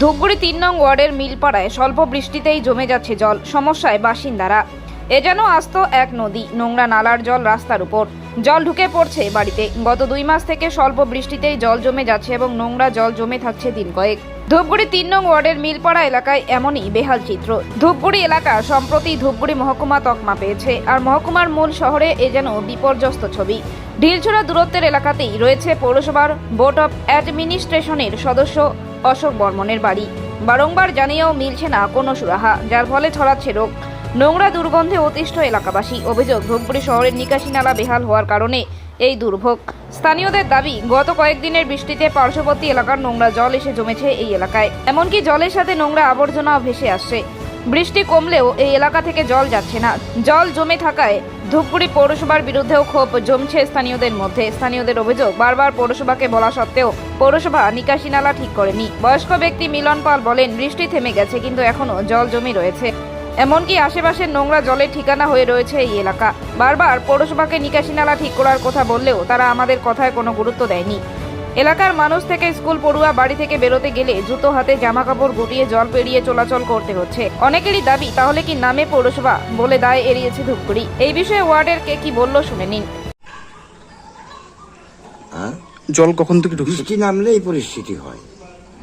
ধূপগুড়ি তিন নং ওয়ার্ডের মিলপাড়ায় স্বল্প বৃষ্টিতেই জমে যাচ্ছে জল। সমস্যায় বাসিন্দারা। এ যেন আস্ত এক নদী, নোংরা নালার জল রাস্তার উপর। জল ঢুকে পড়ছে বাড়িতে। গত দুই মাস থেকে স্বল্প বৃষ্টিতেই জল জমে যাচ্ছে এবং নোংরা জল জমে থাকছে দিন কয়েক। ধূপগুড়ি তিন নং ওয়ার্ডের মিলপাড়া এলাকায় এমনই বেহাল চিত্র। ধূপগুড়ি এলাকা সম্প্রতি ধূপগুড়ি মহকুমা তকমা পেয়েছে আর মহকুমার মূল শহরে এ যেন বিপর্যস্ত ছবি। ঢিলছড়া দূরত্বের এলাকাতেই রয়েছে পৌরসভার বোর্ড অফ অ্যাডমিনিস্ট্রেশনের সদস্য অশোক বর্মনের বাড়ি। বারংবার জানিয়েও মিলছে না কোনো সুরাহা, যার ফলে ছড়াচ্ছে রোগ। নোংরা দুর্গন্ধে অতিষ্ঠ এলাকাবাসী অভিযোগ ধূপগুড়ি শহরের নিকাশি নালা বেহাল হওয়ার কারণে এই দুর্ভোগ। স্থানীয়দের দাবি, গত কয়েকদিনের বৃষ্টিতে পার্শ্ববর্তী এলাকার নোংরা জল এসে জমেছে এই এলাকায়। এমনকি জলের সাথে নোংরা আবর্জনাও ভেসে আসছে। বৃষ্টি কমলেও এই এলাকা থেকে জল যাচ্ছে না। জল জমে থাকায় ধূপগুড়ি পৌরসভার বিরুদ্ধেও ক্ষোভ জমছে স্থানীয়দের মধ্যে। স্থানীয়দের অভিযোগ, বারবার পৌরসভাকে বলা সত্ত্বেও পৌরসভা নিকাশি নালা ঠিক করেনি। বয়স্ক ব্যক্তি মিলন পাল বলেন, বৃষ্টি থেমে গেছে কিন্তু এখনও জল জমে রয়েছে। এমনকি আশেপাশের নোংরা জলের ঠিকানা হয়ে রয়েছে এই এলাকা। বারবার পৌরসভাকে নিকাশি নালা ঠিক করার কথা বললেও তারা আমাদের কথায় কোনো গুরুত্ব দেয়নি। এলাকার মানুষ থেকে স্কুল পড়ুয়া বাড়ি থেকে বেরোতে গেলে জুতো হাতে জামা কাপড় গুটিয়ে জল পেরিয়ে চলাচল করতে হচ্ছে। অনেকেরই দাবি তাহলে কি নামে পৌরসভা বলে দায় এড়িয়েছে ধূপগুড়ি? এই বিষয়ে ওয়ার্ডের কে কি বলল শুনে নিন। হ্যাঁ? জল কখন থেকে ঢুকছে? বৃষ্টি নামলে এই পরিস্থিতি হয়।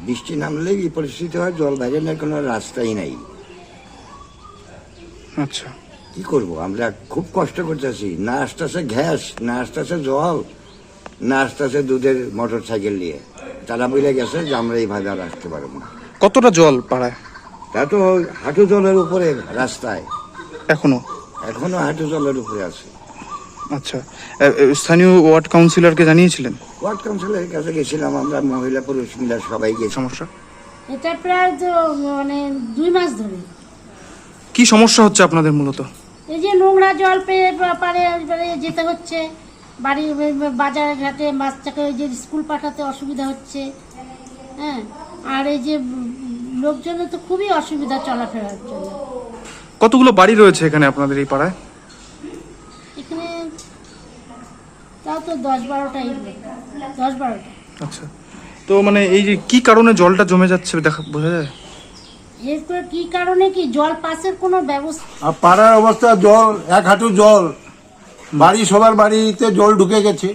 বৃষ্টি নামলে এই পরিস্থিতি হয় জল বাইরের কোনো রাস্তাই নাই। আচ্ছা। কি করব? আমরা খুব কষ্ট করতেছি। না আসতেছে গ্যাস না আসতেছে জল। না আসতেছে দুধের মোটর সাইকেল নিয়ে। তারা বলে গেছে যে আমরা এইভাবে আর আসতে পারব না। কতটা জল পাড়ায়? তা তো হাঁটু জলের উপরে রাস্তায়। এখনও? এখনও হাঁটু জলের উপরে আছে। আচ্ছা। স্থানীয় ওয়ার্ড কাউন্সিলরকে জানিয়েছিলেন? ওয়ার্ড কাউন্সিলের কাছে গেছিলাম আমরা মহিলা পুরুষ মিলা সবাই গেছি। সমস্যা? এটা প্রায় তো মানে দুই মাস ধরে। কি সমস্যা হচ্ছে আপনাদের মূলত? এই যে নোংরা জল পেয়ে পারে যেতে হচ্ছে। বাড়ি বাজার ঘাটে বাচ্চাকে ওই যে স্কুল পাঠাতে অসুবিধা হচ্ছে। হ্যাঁ? আর এই যে লোকজনের তো খুবই অসুবিধা চলাফেরার জন্য কতগুলো বাড়ি রয়েছে এখানে আপনাদের এই পাড়ায়? এখানে তাও তো দশ বারোটাই দশ বারোটা। আচ্ছা। তো মানে এই যে কি কারণে জলটা জমে যাচ্ছে দেখা বোঝা যায়? এরপর কি কারণে কি জল পাসের কোনো ব্যবস্থা পাড়ার অবস্থা জল এক হাঁটু জল। বাড়ি সবার বাড়িতে জল ঢুকে গেছে।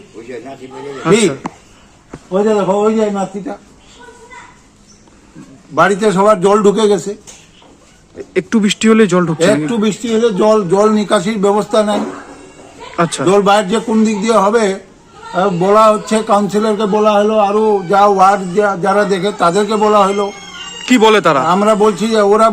আচ্ছা। ওই যে দেখো ওই যে নাতিটা। বাড়িতে সবার জল ঢুকে গেছে। একটু বৃষ্টি হলে জল ঢুকছে একটু বৃষ্টি হলে জল জল নিকাশির ব্যবস্থা নেই। আচ্ছা। জল বাইরে যে কোন দিক দিয়ে হবে বলা হচ্ছে কাউন্সিলরকে বলা হলো আরও যা ওয়ার্ড যারা দেখে তাদেরকে বলা হলো। কি বলে তারা? আমরা বলছি যে ওরা